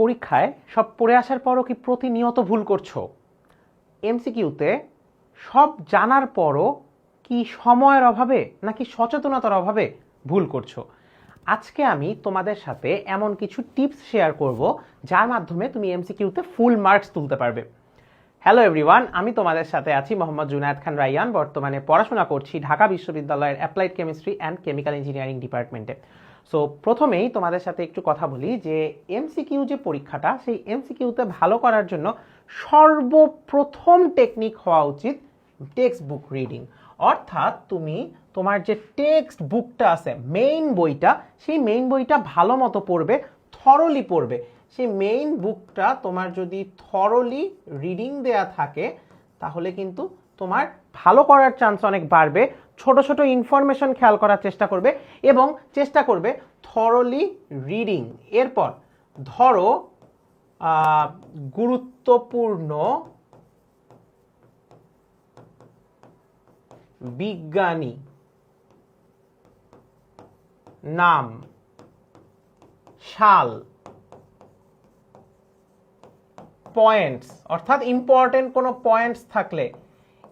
পরীক্ষায় সব পড়ে আসার পরও কি প্রতিনিয়ত ভুল করছ? এমসিকিউতে সব জানার পরও কি সময়ের অভাবে নাকি সচেতনতার অভাবে ভুল করছ? আজকে আমি তোমাদের সাথে এমন কিছু টিপস শেয়ার করব, যার মাধ্যমে তুমি এমসিকিউতে ফুল মার্কস তুলতে পারবে। হ্যালো এভরিওয়ান আমি তোমাদের সাথে আছি মোহাম্মদ জুনায়দ খান রাইয়ান, বর্তমানে পড়াশোনা করছি ঢাকা বিশ্ববিদ্যালয়ের applied chemistry and chemical engineering ডিপার্টমেন্টে সো প্রথমেই তোমাদের সাথে একটু কথা বলি যে এমসিকিউ যে পরীক্ষাটা, সেই এমসিকিউতে ভালো করার জন্য সর্বপ্রথম টেকনিক হওয়া উচিত টেক্সট বুক রিডিং অর্থাৎ তুমি তোমার যে টেক্সট বুকটা আছে মেইন বইটা, সেই মেইন বইটা ভালো মতো পড়বে থরলি পড়বে। সেই মেইন বুকটা তোমার যদি থরলি রিডিং দেয়া থাকে, তাহলে কিন্তু তোমার ভালো করার চান্স অনেক বাড়বে, ছোট ছোট ইনফরমেশন খেয়াল করার চেষ্টা করবে এবং চেষ্টা করবে থরলি রিডিং এরপর ধরো গুরুত্বপূর্ণ বিজ্ঞানী নাম সাল পয়েন্টস। অর্থাৎ ইম্পর্টেন্ট কোনো পয়েন্টস থাকলে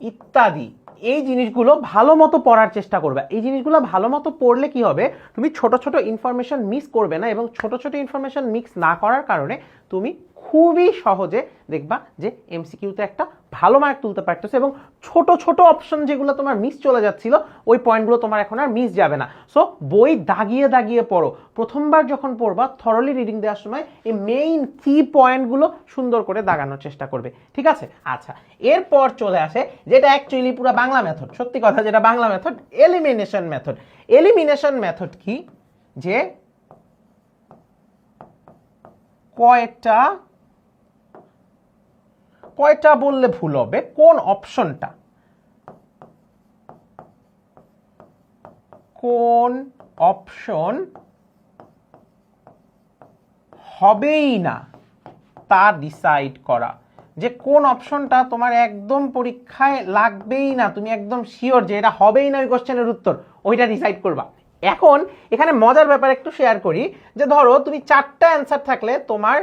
ইত্যাদি। এই জিনিসগুলো ভালো মতো পড়ার চেষ্টা করবে। এই জিনিসগুলো ভালো মতো পড়লে কি হবে? তুমি ছোট ছোট ইনফরমেশন মিস করবে না এবং ছোট ছোট ইনফরমেশন মিক্স না করার কারণে তুমি খুবই সহজে দেখবা যে এমসিকিউতে একটা ভালো মার্ক তুলতে পারতেছো এবং ছোট ছোট অপশন যেগুলো তোমার মিস চলে যাচ্ছিল, ওই পয়েন্টগুলো তোমার এখন আর মিস যাবে না। সো বই দাগিয়ে দাগিয়ে পড়ো। প্রথমবার যখন পড়বা থরলি রিডিং দেওয়ার সময় এই মেইন কি পয়েন্টগুলো সুন্দর করে দাগানোর চেষ্টা করবে। ঠিক আছে? আচ্ছা এরপর চলে আসে, যেটা অ্যাকচুয়ালি পুরো বাংলা মেথড সত্যি কথা, যেটা Bangla method elimination method elimination method কি? যে কয়টা কয়টা বললে ভুল হবে? কোন অপশনটা? কোন অপশন হবেই না তা ডিসাইড করা। যে কোন অপশনটা তোমার একদম পরীক্ষায় লাগবেই না, তুমি একদম শিওর যে এটা হবেই না ওই কোশ্চেনের উত্তর, ওইটা ডিসাইড করবা। এখন এখানে মজার ব্যাপার একটু শেয়ার করি, যে ধরো তুমি চারটা অ্যান্সার থাকলে তোমার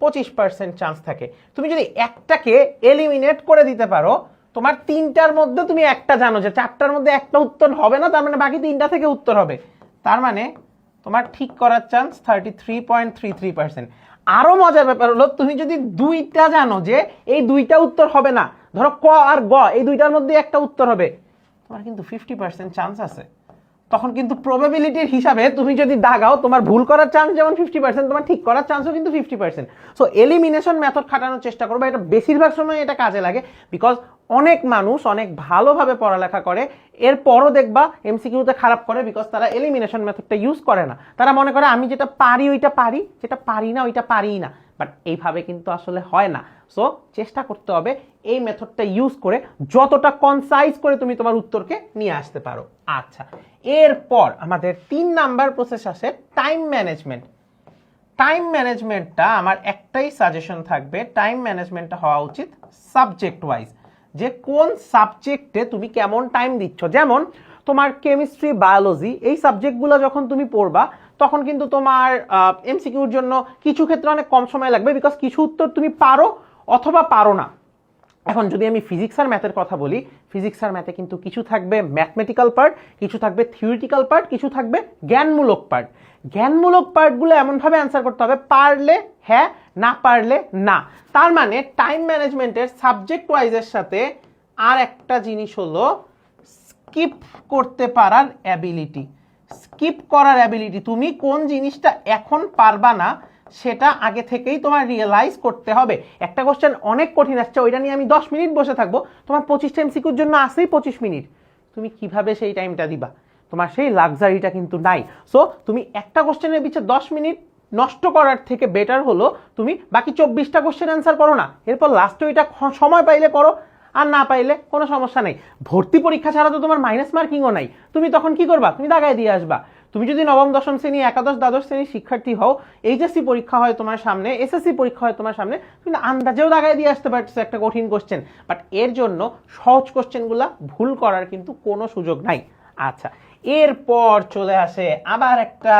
পঁচিশ পার্সেন্ট চান্স থাকে। তুমি যদি একটাকে এলিমিনেট করে দিতে পারো, তোমার তিনটার মধ্যে তুমি একটা জানো যে চারটার মধ্যে একটা উত্তর হবে না, তার মানে বাকি তিনটা থেকে উত্তর হবে। তার মানে তোমার ঠিক করার chance thirty three point three three percent আরও মজার ব্যাপার হলো, তুমি যদি দুইটা জানো যে এই দুইটা উত্তর হবে না, ধরো ক আর গ, এই দুইটার মধ্যে একটা উত্তর হবে, তোমার কিন্তু ফিফটি পার্সেন্ট চান্স আছে। তখন কিন্তু প্রবাবিলিটির হিসাবে তুমি যদি দাগাও, তোমার ভুল করার চান্স যেমন ফিফটি পার্সেন্ট তোমার ঠিক করার চান্সও কিন্তু fifty percent so elimination method খাটানোর চেষ্টা করবে। এটা বেশিরভাগ সময় এটা কাজে লাগে বিকজ অনেক মানুষ অনেক ভালোভাবে পড়ালেখা করে, এরপরও দেখবা এমসিকিউতে খারাপ করে বিকজ তারা এলিমিনেশন মেথডটা ইউজ করে না। তারা মনে করে, আমি যেটা পারি ওইটা পারি, যেটা পারি না ওইটা পারি না। বাট এইভাবে কিন্তু আসলে হয় না। সো চেষ্টা করতে হবে এই মেথডটা ইউজ করে যতটা কনসাইজ করে তুমি তোমার উত্তরকে নিয়ে আসতে পারো। আচ্ছা এরপর আমাদের তিন নাম্বার প্রসেস আছে টাইম ম্যানেজমেন্ট টাইম ম্যানেজমেন্টটা আমার একটাই সাজেশন থাকবে টাইম ম্যানেজমেন্টটা হওয়া উচিত সাবজেক্ট ওয়াইজ যে কোন সাবজেক্টে তুমি কেমন টাইম দিচ্ছ? যেমন তোমার কেমিস্ট্রি বায়োলজি এই সাবজেক্টগুলো যখন তুমি পড়বা, তখন কিন্তু তোমার এমসিকিউর জন্য কিছু ক্ষেত্রে অনেক কম সময় লাগবে বিকজ কিছু উত্তর তুমি পারো অথবা পারো না। এখন যদি আমি ফিজিক্স আর ম্যাথের কথা বলি ফিজিক্স আর ম্যাথে কিন্তু কিছু থাকবে ম্যাথমেটিক্যাল পার্ট কিছু থাকবে থিওরিটিক্যাল পার্ট কিছু থাকবে জ্ঞানমূলক পার্ট জ্ঞানমূলক পার্টগুলো এমনভাবে অ্যান্সার করতে হবে, পারলে হ্যাঁ না পারলে না। তার মানে টাইম ম্যানেজমেন্টের সাবজেক্ট ওয়াইজের সাথে আর একটা জিনিস হলো স্কিপ করতে পারার অ্যাবিলিটি স্কিপ করার অ্যাবিলিটি তুমি কোন জিনিসটা এখন পারবা না সেটা আগে থেকেই তোমার রিয়েলাইজ করতে হবে। একটা কোশ্চেন অনেক কঠিন আসছে, ওইটা নিয়ে আমি দশ মিনিট বসে থাকব। তোমার পঁচিশটা এমসিকিউর জন্য আসেই পঁচিশ মিনিট। তুমি কীভাবে সেই টাইমটা দিবা? তোমার সেই লাক্সারিটা কিন্তু নাই। সো তুমি একটা কোশ্চেনের পিছিয়ে দশ মিনিট নষ্ট করার থেকে বেটার হলো, তুমি বাকি চব্বিশটা কোশ্চেন অ্যান্সার করো না। এরপর লাস্টে ওইটা সময় পাইলে করো, আর না পাইলে কোনো সমস্যা নেই। ভর্তি পরীক্ষা ছাড়া তো তোমার মাইনাস মার্কিংও নাই। তুমি তখন কি করবা? তুমি দাগায় দিয়ে আসবা। তুমি যদি নবম, দশম শ্রেণি, একাদশ, দ্বাদশ শ্রেণির শিক্ষার্থী হও, এইচএসসি পরীক্ষা হয় তোমার সামনে, এসএসসি পরীক্ষা হয় তোমার সামনে, তুমি আন্দাজেও দাগায় দিয়ে আসতে পারছ একটা কঠিন কোশ্চেন বাট এর জন্য সহজ কোশ্চেনগুলা ভুল করার কিন্তু কোনো সুযোগ নাই। আচ্ছা এরপর চলে আসে আবার একটা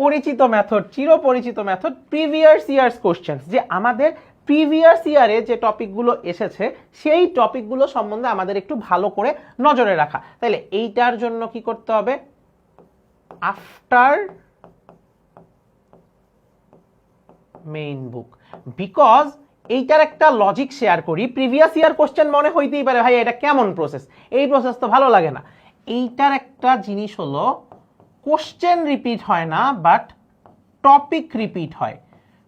পরিচিত মেথড চিরপরিচিত মেথড প্রিভিয়াস ইয়ার্স কোশ্চেন্স যে আমাদের প্রিভিয়াস ইয়ারে যে টপিকগুলো এসেছে, সেই টপিকগুলো সম্বন্ধে আমাদের একটু ভালো করে নজরে রাখা। তাহলে এইটার জন্য কি করতে হবে? আফটার মেইন বুক বিকজ এইটার একটা লজিক শেয়ার করি প্রিভিয়াস ইয়ার কোশ্চেন মনে হইতেই পারে ভাই এটা কেমন প্রসেস এই প্রসেস তো ভালো লাগে না। এইটার একটা জিনিস হলো কোশ্চেন রিপিট হয় না বাট টপিক রিপিট হয়।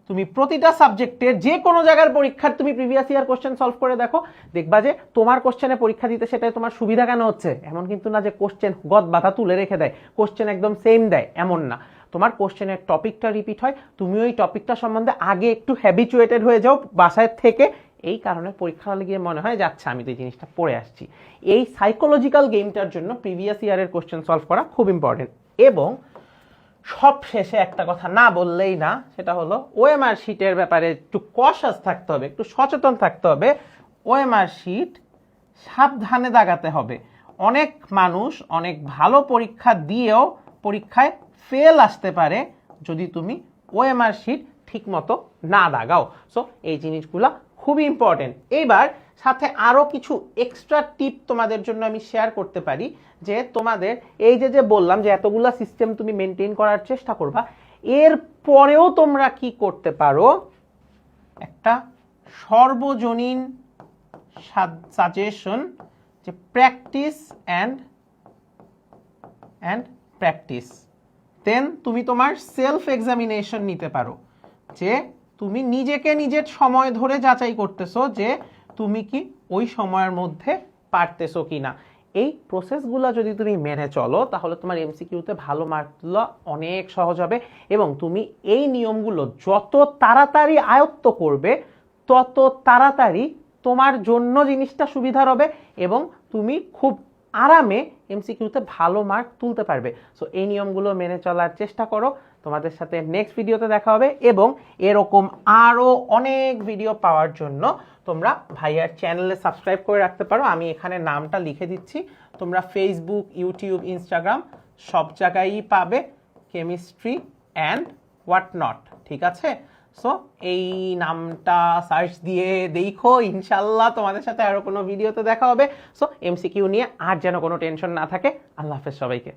তুমি প্রতিটা সাবজেক্টের যে কোনো জায়গার পরীক্ষার তুমি প্রিভিয়াস ইয়ার কোশ্চেন সলভ করে দেখো, দেখবা যে তোমার কোশ্চেনে পরীক্ষা দিতে সেটাই তোমার সুবিধা কেন হচ্ছে? এমন কিন্তু না যে কোশ্চেন গদ বাধা তুলে রেখে দেয় কোশ্চেন একদম সেম দেয়, এমন না। তোমার কোশ্চেনের টপিকটা রিপিট হয়, তুমি ওই টপিকটা সম্বন্ধে আগে একটু হ্যাবিচুয়েটেড হয়ে যাও বাসায় থেকে। এই কারণে পরীক্ষা হলে গিয়ে মনে হয় যাচ্ছে আমি তো এই জিনিসটা পড়ে আসছি। এই সাইকোলজিক্যাল গেমটার জন্য প্রিভিয়াস ইয়ারের কোশ্চেন সলভ করা খুব ইম্পর্টেন্ট এবং সব শেষে একটা কথা না বললেই না, সেটা হলো ওএমআর শিটের ব্যাপারে একটু কশাস থাকতে হবে, একটু সচেতন থাকতে হবে। ওএমআর শিট সাবধানে দাগাতে হবে। অনেক মানুষ অনেক ভালো পরীক্ষা দিয়েও পরীক্ষায় ফেল আসতে পারে যদি তুমি ওএমআর শিট ঠিকমতো না দাগাও। সো এই জিনিসগুলো খুবই ইম্পর্টেন্ট এইবার সাথে আরও কিছু এক্সট্রা টিপ তোমাদের জন্য আমি শেয়ার করতে পারি, যে তোমাদের এই যে যে বললাম যে এতগুলা সিস্টেম তুমি মেনটেন করার চেষ্টা করবা, এর পরেও তোমরা কি করতে পারো? একটা সর্বজনীন সাজেশন যে practice and and practice then তুমি তোমার সেলফ এক্সামিনেশন নিতে পারো, যে তুমি নিজেকে নিজের সময় ধরে যাচাই করতেছো যে তুমি কি ওই সময়ের মধ্যে পারতেছো কি না এই প্রসেসগুলো যদি তুমি মেনে চলো, তাহলে তোমার এমসিকিউতে ভালো মার্ক তোলা অনেক সহজ হবে এবং তুমি এই নিয়মগুলো যত তাড়াতাড়ি আয়ত্ত করবে, তত তাড়াতাড়ি তোমার জন্য জিনিসটা সুবিধার হবে এবং তুমি খুব আরামে এমসিকিউতে ভালো মার্ক তুলতে পারবে। সো এই নিয়মগুলো মেনে চলার চেষ্টা করো। তোমাদের সাথে নেক্সট ভিডিওতে দেখা হবে এবং এরকম আরও অনেক ভিডিও পাওয়ার জন্য তোমরা ভাইয়ার চ্যানেলে সাবস্ক্রাইব করে রাখতে পারো। আমি এখানে নামটা লিখে দিচ্ছি। তোমরা ফেসবুক ইউটিউব ইনস্টাগ্রাম সব জায়গায়ই পাবে কেমিস্ট্রি অ্যান্ড হোয়াট নট ঠিক আছে? সো এই নামটা সার্চ দিয়ে দেখো, ইনশাল্লাহ তোমাদের সাথে আরও কোনো ভিডিওতে দেখা হবে। সো এমসিকিউ নিয়ে আর যেন কোনো টেনশন না থাকে। আল্লাহ হাফেজ সবাইকে।